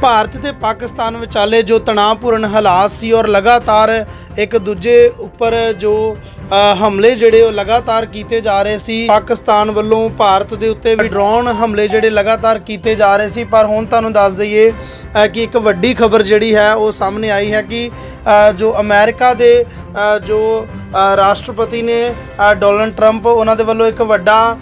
ਭਾਰਤ ਤੇ ਪਾਕਿਸਤਾਨ ਵਿਚਾਲੇ ਜੋ ਤਣਾਅਪੂਰਨ ਹਾਲਾਤ ਸੀ ਔਰ ਲਗਾਤਾਰ ਇੱਕ ਦੂਜੇ ਉੱਪਰ ਜੋ ਹਮਲੇ ਜਿਹੜੇ ਉਹ ਲਗਾਤਾਰ ਕੀਤੇ ਜਾ ਰਹੇ ਸੀ, ਪਾਕਿਸਤਾਨ ਵੱਲੋਂ ਭਾਰਤ ਦੇ ਉੱਤੇ ਵੀ ਡਰੋਨ ਹਮਲੇ ਜਿਹੜੇ ਲਗਾਤਾਰ ਕੀਤੇ ਜਾ ਰਹੇ ਸੀ, ਪਰ ਹੁਣ ਤੁਹਾਨੂੰ ਦੱਸ ਦਈਏ ਕਿ ਇੱਕ ਵੱਡੀ ਖਬਰ ਜਿਹੜੀ ਹੈ ਉਹ ਸਾਹਮਣੇ ਆਈ ਹੈ ਕਿ ਜੋ ਅਮਰੀਕਾ ਦੇ ਜੋ ਰਾਸ਼ਟਰਪਤੀ ਨੇ ਡੋਨਲਡ ਟਰੰਪ ਉਹਨਾਂ ਦੇ ਵੱਲੋਂ ਇੱਕ ਵੱਡਾ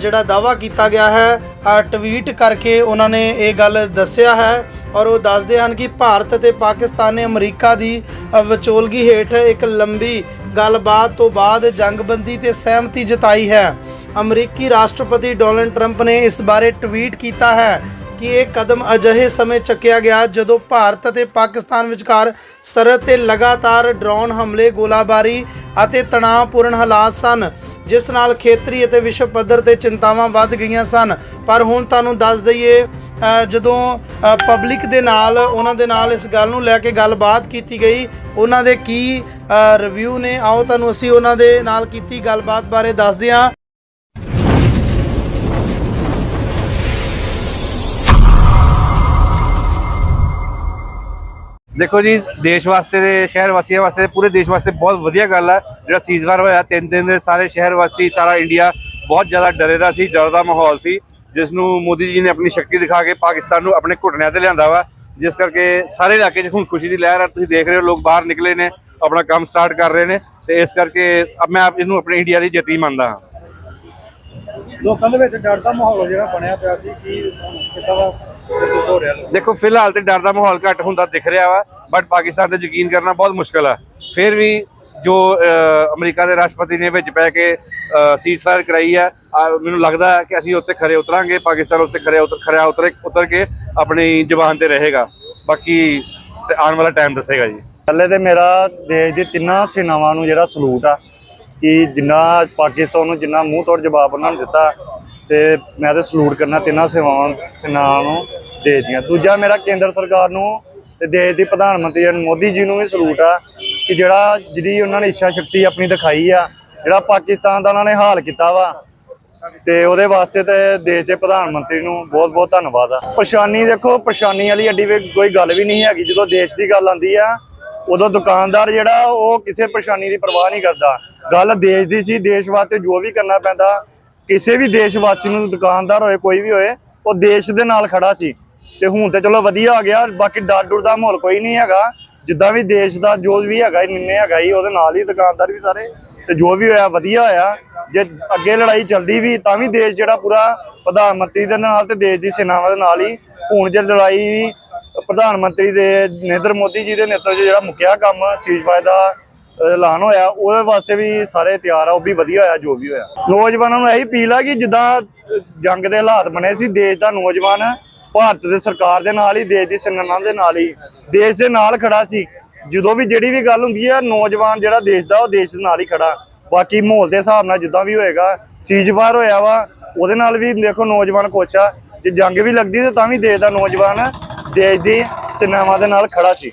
ਜਿਹੜਾ ਦਾਵਾ ਕੀਤਾ ਗਿਆ ਹੈ ਟਵੀਟ ਕਰਕੇ ਉਹਨਾਂ ਨੇ ਇਹ ਗੱਲ ਦੱਸਿਆ ਹੈ ਔਰ ਉਹ ਦੱਸਦੇ ਹਨ ਕਿ ਭਾਰਤ ਅਤੇ ਪਾਕਿਸਤਾਨ ਨੇ ਅਮਰੀਕਾ ਦੀ ਵਿਚੋਲਗੀ ਹੇਠ ਇੱਕ ਲੰਬੀ ਗੱਲਬਾਤ ਤੋਂ ਬਾਅਦ ਜੰਗਬੰਦੀ ਤੇ ਸਹਿਮਤੀ ਜਤਾਈ ਹੈ। ਅਮਰੀਕੀ ਰਾਸ਼ਟਰਪਤੀ ਡੋਨਲਡ ਟਰੰਪ ਨੇ ਇਸ ਬਾਰੇ ਟਵੀਟ ਕੀਤਾ ਹੈ। ਕਿ ਇਹ ਕਦਮ ਅਜਿਹੇ ਸਮੇਂ ਚੱਕਿਆ ਗਿਆ ਜਦੋਂ ਭਾਰਤ ਅਤੇ ਪਾਕਿਸਤਾਨ ਵਿਚਕਾਰ ਸਰਹੱਦ ਤੇ ਲਗਾਤਾਰ ਡਰੋਨ ਹਮਲੇ, ਗੋਲਾਬਾਰੀ ਅਤੇ ਤਣਾਅਪੂਰਨ ਹਾਲਾਤ ਸਨ, ਜਿਸ ਨਾਲ ਖੇਤਰੀ ਅਤੇ ਵਿਸ਼ਵ ਪੱਧਰ ਤੇ ਚਿੰਤਾਵਾਂ ਵੱਧ ਗਈਆਂ ਸਨ। ਪਰ ਹੁਣ ਤੁਹਾਨੂੰ ਦੱਸ ਦਈਏ ਜਦੋਂ ਪਬਲਿਕ ਦੇ ਨਾਲ, ਉਹਨਾਂ ਦੇ ਨਾਲ ਇਸ ਗੱਲ ਨੂੰ ਲੈ ਕੇ ਗੱਲਬਾਤ ਕੀਤੀ ਗਈ, ਉਹਨਾਂ ਦੇ ਕੀ ਰਿਵਿਊ ਨੇ? ਆਓ ਤੁਹਾਨੂੰ ਅਸੀਂ ਉਹਨਾਂ ਦੇ ਨਾਲ ਕੀਤੀ ਗੱਲਬਾਤ ਬਾਰੇ ਦੱਸਦੇ ਹਾਂ। ਦੇਖੋ ਜੀ, ਦੇਸ਼ ਵਾਸਤੇ ਤੇ ਸ਼ਹਿਰ ਵਾਸੀਆਂ ਵਾਸਤੇ ਪੂਰੇ ਦੇਸ਼ ਵਾਸਤੇ ਬਹੁਤ ਵਧੀਆ ਗੱਲ ਹੈ ਜਿਹੜਾ ਸੀਜ਼ਵਾਰ ਹੋਇਆ, ਤਿੰਨ ਦਿਨ ਦੇ ਸਾਰੇ ਸ਼ਹਿਰ ਵਾਸੀ, ਸਾਰਾ ਇੰਡੀਆ ਬਹੁਤ ਜ਼ਿਆਦਾ ਡਰੇ ਦਾ ਸੀ, ਡਰ ਦਾ ਮਾਹੌਲ ਸੀ। ਜਿਸ ਨੂੰ ਮੋਦੀ ਜੀ ਨੇ ਆਪਣੀ ਸ਼ਕਤੀ ਦਿਖਾ ਕੇ ਪਾਕਿਸਤਾਨ ਨੂੰ ਆਪਣੇ ਘੁਟਨਿਆਂ ਤੇ ਲਿਆਂਦਾ ਵਾ। ਜਿਸ ਕਰਕੇ ਸਾਰੇ ਇਲਾਕੇ 'ਚ ਹੁਣ ਖੁਸ਼ੀ ਦੀ ਲਹਿਰ ਹੈ ਤੁਸੀਂ ਦੇਖ ਰਹੇ ਹੋ, ਲੋਕ ਬਾਹਰ ਨਿਕਲੇ ਨੇ, ਆਪਣਾ ਕੰਮ ਸਟਾਰਟ ਕਰ ਰਹੇ ਨੇ। ਤੇ ਇਸ ਕਰਕੇ ਅਬ ਮੈਂ ਆਪ ਇਹਨੂੰ ਆਪਣੇ ਇੰਡੀਆ ਦੀ ਜਿੱਤੀ ਮੰਨਦਾ ਹਾਂ। ਲੋਕਾਂ ਦੇ ਵਿੱਚ ਡਰ ਦਾ ਮਾਹੌਲ ਜਿਹੜਾ ਬਣਿਆ ਪਿਆ ਸੀ ਕੀ ਕਿੱਦਾਂ ਦੇਖੋ ਫਿਲਹਾਲ ਤੇ ਡਰ ਦਾ ਮਾਹੌਲ ਘੱਟ ਹੁੰਦਾ ਦਿਖ ਰਿਹਾ ਵਾ ਬਟ ਪਾਕਿਸਤਾਨ ਤੇ ਯਕੀਨ ਕਰਨਾ ਬਹੁਤ ਮੁਸ਼ਕਲ ਆ। ਫਿਰ ਵੀ ਜੋ ਅਮਰੀਕਾ ਦੇ ਰਾਸ਼ਟਰਪਤੀ ਨੇ ਵਿੱਚ ਪੈ ਕੇ ਸੀਜ਼ਫਾਇਰ ਕਰਾਈ ਆ ਆ, ਮੈਨੂੰ ਲੱਗਦਾ ਹੈ ਕਿ ਅਸੀਂ ਉੱਤੇ ਖਰੇ ਉਤਰਾਂਗੇ ਪਾਕਿਸਤਾਨ ਉੱਤੇ ਖਰੇ ਉਤਰ ਖਰਿਆ ਉਤਰ ਉਤਰ ਕੇ ਆਪਣੀ ਜ਼ੁਬਾਨ ਤੇ ਰਹੇਗਾ। ਬਾਕੀ ਤੇ ਆਉਣ ਵਾਲਾ ਟਾਈਮ ਦੱਸੇਗਾ ਜੀ। ਪਹਿਲੇ ਤੇ ਮੇਰਾ ਦੇਸ਼ ਦੀ ਤਿੰਨਾਂ ਸੈਨਾਵਾਂ ਨੂੰ ਜਿਹੜਾ ਸਲੂਟ ਆ ਕਿ ਜਿੰਨਾ ਪਾਕਿਸਤਾਨ ਨੂੰ ਜਿੰਨਾ ਮੂੰਹ ਤੋੜ ਜਵਾਬ ਉਹਨਾਂ ਨੂੰ ਦਿੱਤਾ ਤੇ ਮੈਂ ਤੇ ਸਲੂਟ ਕਰਨਾ ਤਿੰਨਾਂ ਸੇਵਾਵਾਂ ਸੈਨਾਵਾਂ ਨੂੰ। ਦੇਸ਼ ਦੀਆਂ ਦੂਜਾ ਮੇਰਾ ਕੇਂਦਰ ਸਰਕਾਰ ਨੂੰ ਤੇ ਦੇਸ਼ ਦੀ ਪ੍ਰਧਾਨ ਮੰਤਰੀ ਮੋਦੀ ਜੀ ਨੂੰ ਵੀ ਸਲੂਟ ਆ ਕਿ ਜਿਹੜਾ ਜਿਹੜੀ ਉਹਨਾਂ ਨੇ ਇੱਛਾ ਸ਼ਕਤੀ ਆਪਣੀ ਦਿਖਾਈ ਆ, ਜਿਹੜਾ ਪਾਕਿਸਤਾਨ ਦਾ ਉਹਨਾਂ ਨੇ ਹਾਲ ਕੀਤਾ ਵਾ। ਤੇ ਉਹਦੇ ਵਾਸਤੇ ਤੇ ਦੇਸ਼ ਦੇ ਪ੍ਰਧਾਨ ਮੰਤਰੀ ਨੂੰ ਬਹੁਤ-ਬਹੁਤ ਧੰਨਵਾਦ ਆ। ਪਰੇਸ਼ਾਨੀ ਦੇਖੋ, ਪਰੇਸ਼ਾਨੀ ਵਾਲੀ ਐਡੀ ਵੀ ਕੋਈ ਗੱਲ ਵੀ ਨਹੀਂ ਹੈਗੀ। ਜਦੋਂ ਦੇਸ਼ ਦੀ ਗੱਲ ਆਉਂਦੀ ਆ, ਉਦੋਂ ਦੁਕਾਨਦਾਰ ਜਿਹੜਾ ਉਹ ਕਿਸੇ ਪਰੇਸ਼ਾਨੀ ਦੀ ਪਰਵਾਹ ਨਹੀਂ ਕਰਦਾ। ਗੱਲ ਦੇਸ਼ ਦੀ ਸੀ, ਦੇਸ਼ ਵਾਸਤੇ ਜੋ ਵੀ ਕਰਨਾ ਪੈਂਦਾ, ਕਿਸੇ ਵੀ ਦੇਸ਼ ਵਾਸੀ ਨੂੰ ਦੁਕਾਨਦਾਰ ਹੋਏ, ਕੋਈ ਵੀ ਹੋਏ, ਉਹ ਦੇਸ਼ ਦੇ ਨਾਲ ਖੜਾ ਸੀ। ਤੇ ਹੁਣ ਤੇ ਚਲੋ ਵਧੀਆ ਆ ਗਿਆ, ਬਾਕੀ ਡਰ ਡਰ ਦਾ ਮਾਹੌਲ ਕੋਈ ਨਹੀਂ ਹੈਗਾ। ਜਿੱਦਾਂ ਵੀ ਦੇਸ਼ ਦਾ ਜੋ ਵੀ ਹੈਗਾ ਨਿੰਨੇ ਹੈਗਾ ਹੀ ਉਹਦੇ ਨਾਲ ਹੀ ਦੁਕਾਨਦਾਰ ਵੀ ਸਾਰੇ, ਤੇ ਜੋ ਵੀ ਹੋਇਆ ਵਧੀਆ ਹੋਇਆ। ਜੇ ਅੱਗੇ ਲੜਾਈ ਚੱਲਦੀ ਵੀ, ਤਾਂ ਵੀ ਦੇਸ਼ ਜਿਹੜਾ ਪੂਰਾ ਪ੍ਰਧਾਨ ਮੰਤਰੀ ਦੇ ਨਾਲ ਤੇ ਦੇਸ਼ ਦੀ ਸੈਨਾਵਾਂ ਦੇ ਨਾਲ ਹੀ, ਹੁਣ ਜੇ ਲੜਾਈ ਵੀ ਪ੍ਰਧਾਨ ਮੰਤਰੀ ਦੇ, ਨਰਿੰਦਰ ਮੋਦੀ ਜੀ ਦੇ ਨੇਤਰਤਵ ਜਿਹੜਾ ਮੁੱਕਿਆ ਕੰਮ ਸੀਜ਼ਫਾਇਰ ਦਾ ਐਲਾਨ ਹੋਇਆ, ਉਹਦੇ ਵਾਸਤੇ ਵੀ ਸਾਰੇ ਤਿਆਰ ਆ, ਉਹ ਵੀ ਵਧੀਆ ਹੋਇਆ, ਜੋ ਵੀ ਹੋਇਆ। ਨੌਜਵਾਨਾਂ ਨੂੰ ਇਹੀ ਅਪੀਲ ਆ ਕਿ ਜਿੱਦਾਂ ਜੰਗ ਦੇ ਹਾਲਾਤ ਬਣੇ ਸੀ, ਦੇਸ਼ ਦਾ ਨੌਜਵਾਨ ਭਾਰਤ ਦੇ ਸਰਕਾਰ ਦੇ ਨਾਲ ਹੀ, ਦੇਸ਼ ਦੀ ਸੈਨਾਵਾਂ ਦੇ ਨਾਲ ਹੀ, ਦੇਸ਼ ਦੇ ਨਾਲ ਖੜਾ ਸੀ। ਜਦੋਂ ਵੀ ਜਿਹੜੀ ਵੀ ਗੱਲ ਹੁੰਦੀ ਹੈ ਨੌਜਵਾਨ ਜਿਹੜਾ ਦੇਸ਼ ਦਾ, ਉਹ ਦੇਸ਼ ਦੇ ਨਾਲ ਹੀ ਖੜਾ। ਬਾਕੀ ਮਾਹੌਲ ਦੇ ਹਿਸਾਬ ਨਾਲ ਜਿੱਦਾਂ ਵੀ ਹੋਏਗਾ ਸੀਜ਼ਫਾਇਰ ਹੋਇਆ ਵਾ, ਉਹਦੇ ਨਾਲ ਵੀ ਦੇਖੋ ਨੌਜਵਾਨ ਕੁਛ ਆ। ਜੇ ਜੰਗ ਵੀ ਲੱਗਦੀ ਤੇ ਤਾਂ ਵੀ ਦੇਸ਼ ਦਾ ਨੌਜਵਾਨ ਦੇਸ਼ ਦੀ ਸਿਨੇਮਾ ਦੇ ਨਾਲ ਖੜਾ ਸੀ।